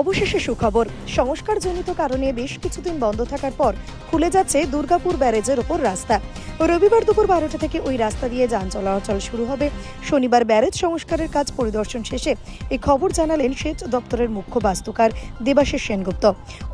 অবশেষে সুখবর। সংস্কারজনিত কারণে বেশ কিছুদিন বন্ধ থাকার পর খুলে যাচ্ছে দুর্গাপুর ব্যারেজের ওপর রাস্তা। রবিবার দুপুর বারোটা থেকে ওই রাস্তা দিয়ে যান চলাচল শুরু হবে। শনিবার ব্যারেজ সংস্কারের কাজ পরিদর্শন শেষে এই খবর জানালেন সেচ দপ্তরের মুখ্য বাস্তুকার দেবাশিস সেনগুপ্ত।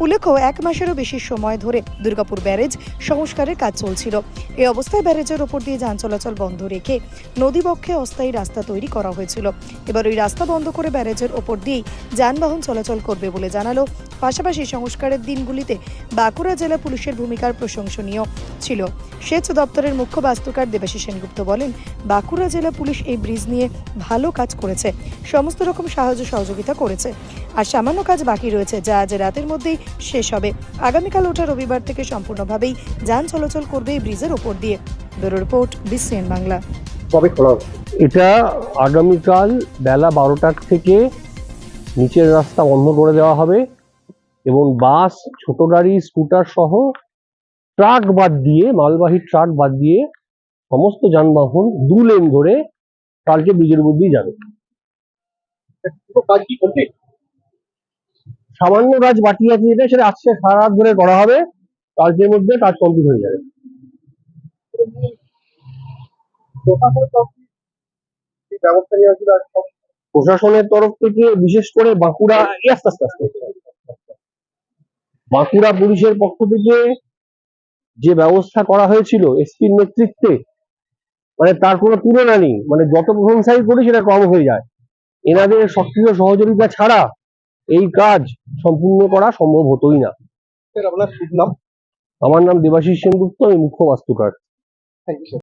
উল্লেখ্য, এক মাসেরও বেশি সময় ধরে দুর্গাপুর ব্যারেজ সংস্কারের কাজ চলছিল। এই অবস্থায় ব্যারেজের ওপর দিয়ে যান চলাচল বন্ধ রেখে নদীবক্ষে অস্থায়ী রাস্তা তৈরি করা হয়েছিল। এবার ওই রাস্তা বন্ধ করে ব্যারেজের ওপর দিয়েই যানবাহন চলাচল করবে বলে জানালো। পাশাপাশি সংস্কারের দিনগুলিতে বাঁকুড়া জেলা পুলিশের ভূমিকার প্রশংসনীয় ছিল। সেচ দপ্তরের মুখ্য বাস্তুকার দেবাশিস সেনগুপ্ত বলেন বাঁকুড়া জেলা পুলিশ এই ব্রিজ নিয়ে ভালো কাজ করেছে সমস্ত রকম সাহায্য সহযোগিতা করেছে আর সামান্য কাজ বাকি রয়েছে যা আজ রাতের মধ্যেই শেষ হবে। আগামীকাল ওটা রবিবার থেকে সম্পূর্ণভাবেই যান চলাচল করবে এই ব্রিজের ওপর দিয়ে। Bureau report BCN Bangla. কবে খোলা এটা আগামীকাল বেলা বারোটার থেকে নিচের রাস্তা বন্ধ করে দেওয়া হবে এবং বাস ছোট গাড়ি স্কুটার সহ ট্রাক বাদ দিয়ে মালবাহী ট্রাক বাদ দিয়ে সমস্ত যানবাহন দু লেন ধরে কালকে ব্রিজের মধ্যেই যাবে। সামান্য কাজ বাকি আছে যেটা সেটা আজকে সারা রাত ধরে করা হবে। কালকের মধ্যে কাজ কমপ্লিট হয়ে যাবে। প্রশাসনের তরফ থেকে বিশেষ করে বাঁকুড়া আস্তে আস্তে আস্তে। বাঁকুড়া পুলিশের পক্ষ থেকে যে ব্যবস্থা করা হয়েছিল এসপির নেতৃত্বে মানে তার কোনো তুলনা নেই। মানে যত প্রশংসাই করি সেটা কম হয়ে যায়। এনাদের সক্রিয় সহযোগিতা ছাড়া এই কাজ সম্পূর্ণ করা সম্ভব হতোই না। আপনার নাম? আমার নাম দেবাশিস সেনগুপ্ত আমি মুখ্য বাস্তুকার থ্যাংক ইউ